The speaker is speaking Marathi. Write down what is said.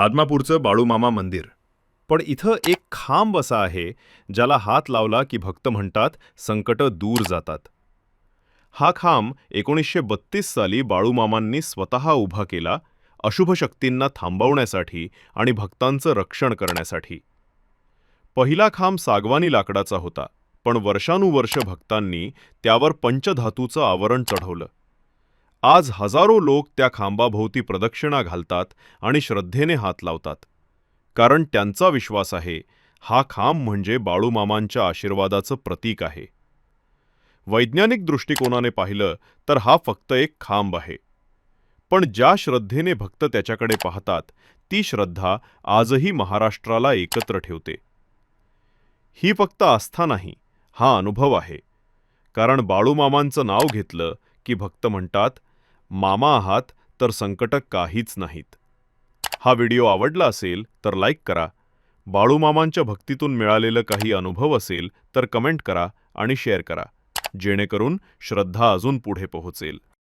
आदमापूरचं बाळूमामा मंदिर. पण इथं एक खांब असा आहे ज्याला हात लावला की भक्त म्हणतात संकट दूर जातात. हा खांब एकोणीसशे बत्तीस साली बाळूमामांनी स्वतः उभा केला अशुभ शक्तींना थांबवण्यासाठी आणि भक्तांचं रक्षण करण्यासाठी. पहिला खांब सागवानी लाकडाचा होता पण वर्षानुवर्ष भक्तांनी त्यावर पंचधातूचं आवरण चढवलं. आज हजारो लोक त्या खांबाभोवती प्रदक्षिणा घालतात आणि श्रद्धेने हात लावतात. कारण त्यांचा विश्वास आहे हा खांब म्हणजे बाळूमामांच्या आशीर्वादाचं प्रतीक आहे. वैज्ञानिक दृष्टिकोनाने पाहिलं तर हा फक्त एक खांब आहे. पण ज्या श्रद्धेने भक्त त्याच्याकडे पाहतात ती श्रद्धा आजही महाराष्ट्राला एकत्र ठेवते. ही फक्त आस्था नाही हा अनुभव आहे. कारण बाळूमामांचं नाव घेतलं की भक्त म्हणतात मामा आहात तर संकटक काहीच नाहीत. हा व्हिडिओ आवडला असेल तर लाईक करा. बाळूमामांच्या भक्तीतून मिळालेलं काही अनुभव असेल तर कमेंट करा आणि शेअर करा. जेणेकरून श्रद्धा अजून पुढे पोहोचेल.